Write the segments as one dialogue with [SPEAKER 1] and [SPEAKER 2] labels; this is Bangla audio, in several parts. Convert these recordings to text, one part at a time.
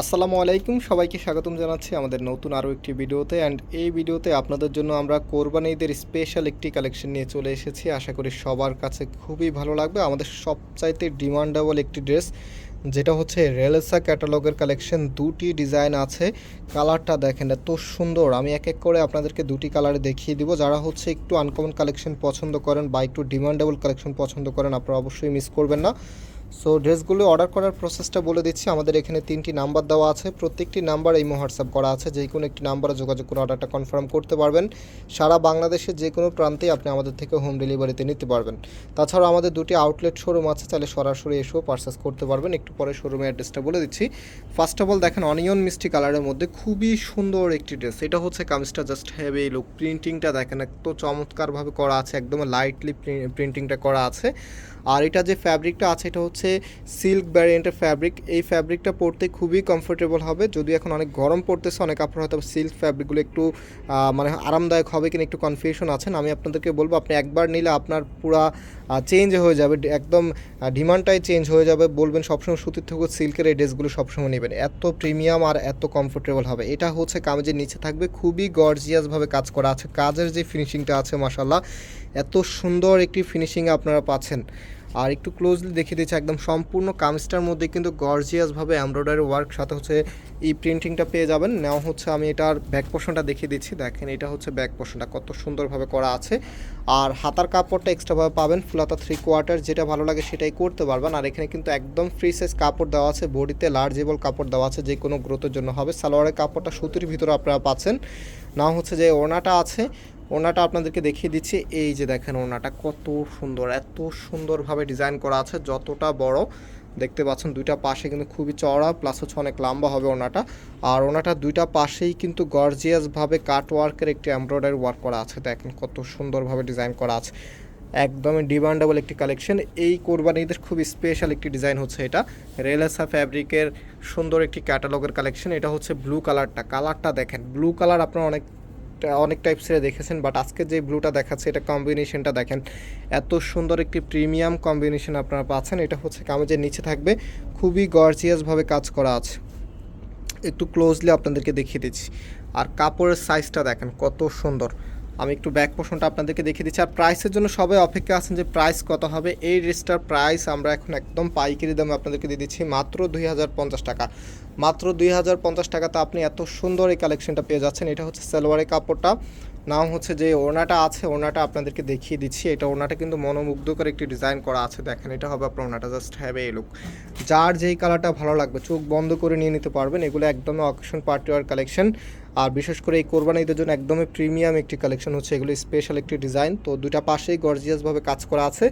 [SPEAKER 1] আসসালামু আলাইকুম, সবাইকে স্বাগতম জানাচ্ছি আমাদের নতুন আরও একটি ভিডিওতে। অ্যান্ড এই ভিডিওতে আপনাদের জন্য আমরা কোরবানি ঈদের স্পেশাল একটি কালেকশন নিয়ে চলে এসেছি। আশা করি সবার কাছে খুবই ভালো লাগবে। আমাদের সবচাইতে ডিমান্ডেবল একটি ড্রেস যেটা হচ্ছে রেলেসা ক্যাটালগের কালেকশন দুটি ডিজাইন আছে কালারটা দেখেন এত সুন্দর। আমি এক এক করে আপনাদেরকে দুটি কালারে দেখিয়ে দিব। যারা হচ্ছে একটু আনকমন কালেকশন পছন্দ করেন বা একটু ডিমান্ডেবল কালেকশন পছন্দ করেন, আপনারা অবশ্যই মিস করবেন না। সো ড্রেসগুলো অর্ডার করার প্রসেসটা বলে দিচ্ছি। আমাদের এখানে তিনটি নাম্বার দেওয়া আছে। প্রত্যেকটি নাম্বার এই হোয়াটসঅ্যাপ করা আছে। যে কোনো একটি নাম্বারে যোগাযোগ করে অর্ডারটা কনফার্ম করতে পারবেন। সারা বাংলাদেশের যে কোনো প্রান্তেই আপনি আমাদের থেকে হোম ডেলিভারিতে নিতে পারবেন। তাছাড়া আমাদের দুটি আউটলেট শোরুম আছে। তাহলে সরাসরি এসেও পারচেস করতে পারবেন। একটু পরে শোরুমের অ্যাড্রেসটা বলে দিচ্ছি। ফার্স্ট অফ অল দেখেন অনিয়ন মিষ্টি কালারের মধ্যে খুবই সুন্দর একটি ড্রেস এটা হচ্ছে কামিজটা জাস্ট হেভি লুক প্রিন্টিংটা দেখেন এত চমৎকারভাবে করা আছে। একদম লাইটলি প্রিন্টিংটা করা আছে। আর এটা যে ফ্যাব্রিকটা আছে, এটা হচ্ছে সিল্ক ভ্যারিয়েন্টের ফ্যাব্রিক। এই ফ্যাব্রিকটা পরতে খুবই কমফোর্টেবল হবে। যদিও এখন অনেক গরম পড়তেছে, অনেক আপনার হয়তো সিল্ক ফ্যাব্রিকগুলো একটু মানে আরামদায়ক হবে কিনা একটু কনফিউশন আছেন। আমি আপনাদেরকে বলব, আপনি একবার নিলে আপনার পুরা চেঞ্জ হয়ে যাবে। একদম ডিমান্ডটাই চেঞ্জ হয়ে যাবে। বলবেন সবসময় সুতির থেকে সিল্কের এই ড্রেসগুলো সবসময় নেবেন। এত প্রিমিয়াম আর এত কমফোর্টেবল হবে। এটা হচ্ছে কামেজের নিচে থাকবে। খুবই গর্জিয়াসভাবে কাজ করা আছে। কাজের যে ফিনিশিংটা আছে মাসাল্লাহ এত সুন্দর একটি ফিনিশিং আপনারা পাচ্ছেন। আর একটু ক্লোজলি দেখিয়ে দিচ্ছে, একদম সম্পূর্ণ কামিজটার মধ্যে কিন্তু গর্জিয়াসভাবে এমব্রয়ডারি ওয়ার্ক সাথে হচ্ছে এই প্রিন্টিংটা পেয়ে যাবেন। নেওয়া হচ্ছে, আমি এটার ব্যাক পোর্শনটা দেখিয়ে দিচ্ছি। দেখেন, এটা হচ্ছে ব্যাক পোর্শনটা কত সুন্দরভাবে করা আছে। আর হাতার কাপড়টা এক্সট্রাভাবে পাবেন, ফুলাতা থ্রি কোয়ার্টার যেটা ভালো লাগে সেটাই করতে পারবেন। আর এখানে কিন্তু একদম ফ্রি সাইজ কাপড় দেওয়া আছে, বডিতে লার্জেবল কাপড় দেওয়া আছে, যে কোনো গ্রোথের জন্য হবে। সালোয়ারের কাপড়টা সুতির ভিতরে আপনারা পাচ্ছেন। না হচ্ছে যে ওনাটা আছে ওনাটা আপনাদেরকে দেখিয়ে দিচ্ছি। এই যে দেখেন ওনাটা কত সুন্দর, এত সুন্দরভাবে ডিজাইন করা আছে, যতটা বড়, দেখতে পাচ্ছেন দুইটা পাশে কিন্তু খুবই চওড়া প্লাস হচ্ছে অনেক লম্বা হবে ওনাটা আর ওনাটা দুইটা পাশেই কিন্তু গর্জিয়াসভাবে কাট ওয়ার্কের একটি এমব্রয়ডারি ওয়ার্ক করা আছে। দেখেন কত সুন্দরভাবে ডিজাইন করা আছে। একদমই ডিমান্ডেবল একটি কালেকশন এই কোরবানিদের খুব স্পেশাল একটি ডিজাইন হচ্ছে এটা। রেলেসা ফ্যাব্রিকের সুন্দর একটি ক্যাটালগের কালেকশন এটা হচ্ছে ব্লু কালারটা কালারটা দেখেন ব্লু কালার আপনার অনেক অনেক টাইপসের দেখেছেন বাট আজকে যে ব্লুটা দেখাচ্ছে, এটা কম্বিনেশনটা দেখেন। এত সুন্দর একটি প্রিমিয়াম কম্বিনেশন আপনারা পাচ্ছেন, এটা হচ্ছে কামেজের নিচে থাকবে। খুবই গর্জিয়াসভাবে কাজ করা আছে। একটু ক্লোজলি আপনাদেরকে দেখিয়ে দিচ্ছি। আর কাপড়ের সাইজটা দেখেন, কত সুন্দর। আমি একটু ব্যাক পোর্শনটা আপনাদেরকে দেখিয়ে দিচ্ছি। আর প্রাইসের জন্য সবাই অপেক্ষা আছেন যে প্রাইস কত হবে। এই ড্রেসটার প্রাইস আমরা এখন একদম পাইকারি দামে আপনাদেরকে দিয়ে দিচ্ছি মাত্র দুই হাজার পঞ্চাশ টাকা। মাত্র দুই হাজার পঞ্চাশ টাকাতে আপনি এত সুন্দর এই কালেকশনটা পেয়ে যাচ্ছেন। এটা হচ্ছে সালোয়ারের কাপড়টা। নাম হচ্ছে যে ওনাটা আছে ওনাটা আপনাদেরকে দেখিয়ে দিচ্ছি। এটা ওনাটা কিন্তু মনোমুগ্ধকর একটি ডিজাইন করা আছে। দেখেন, এটা হবে আপনার ওনাটা জাস্ট হ্যাভ এই লুক যার যেই কালারটা ভালো লাগবে, চোখ বন্ধ করে নিয়ে নিতে পারবেন। এগুলো একদমই অকেশন পার্টি ওয়ার কালেকশন আর বিশেষ করে এই কোরবানি ঈদের জন্য একদমই প্রিমিয়াম একটি কালেকশন হচ্ছে। এগুলো স্পেশাল একটি ডিজাইন তো দুটা পাশেই গর্জিয়াসভাবে কাজ করা আছে।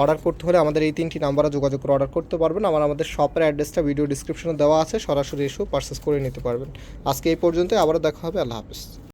[SPEAKER 1] অর্ডার করতে হলে আমাদের এই তিনটি নাম্বারে যোগাযোগ করে অর্ডার করতে পারবেন। আমার আমাদের শপের অ্যাড্রেসটা ভিডিও ডিসক্রিপশনে দেওয়া আছে। সরাসরি এসেও পারচেস করে নিতে পারবেন। আজকে এই পর্যন্ত আবারও দেখা হবে। আল্লাহ হাফিজ।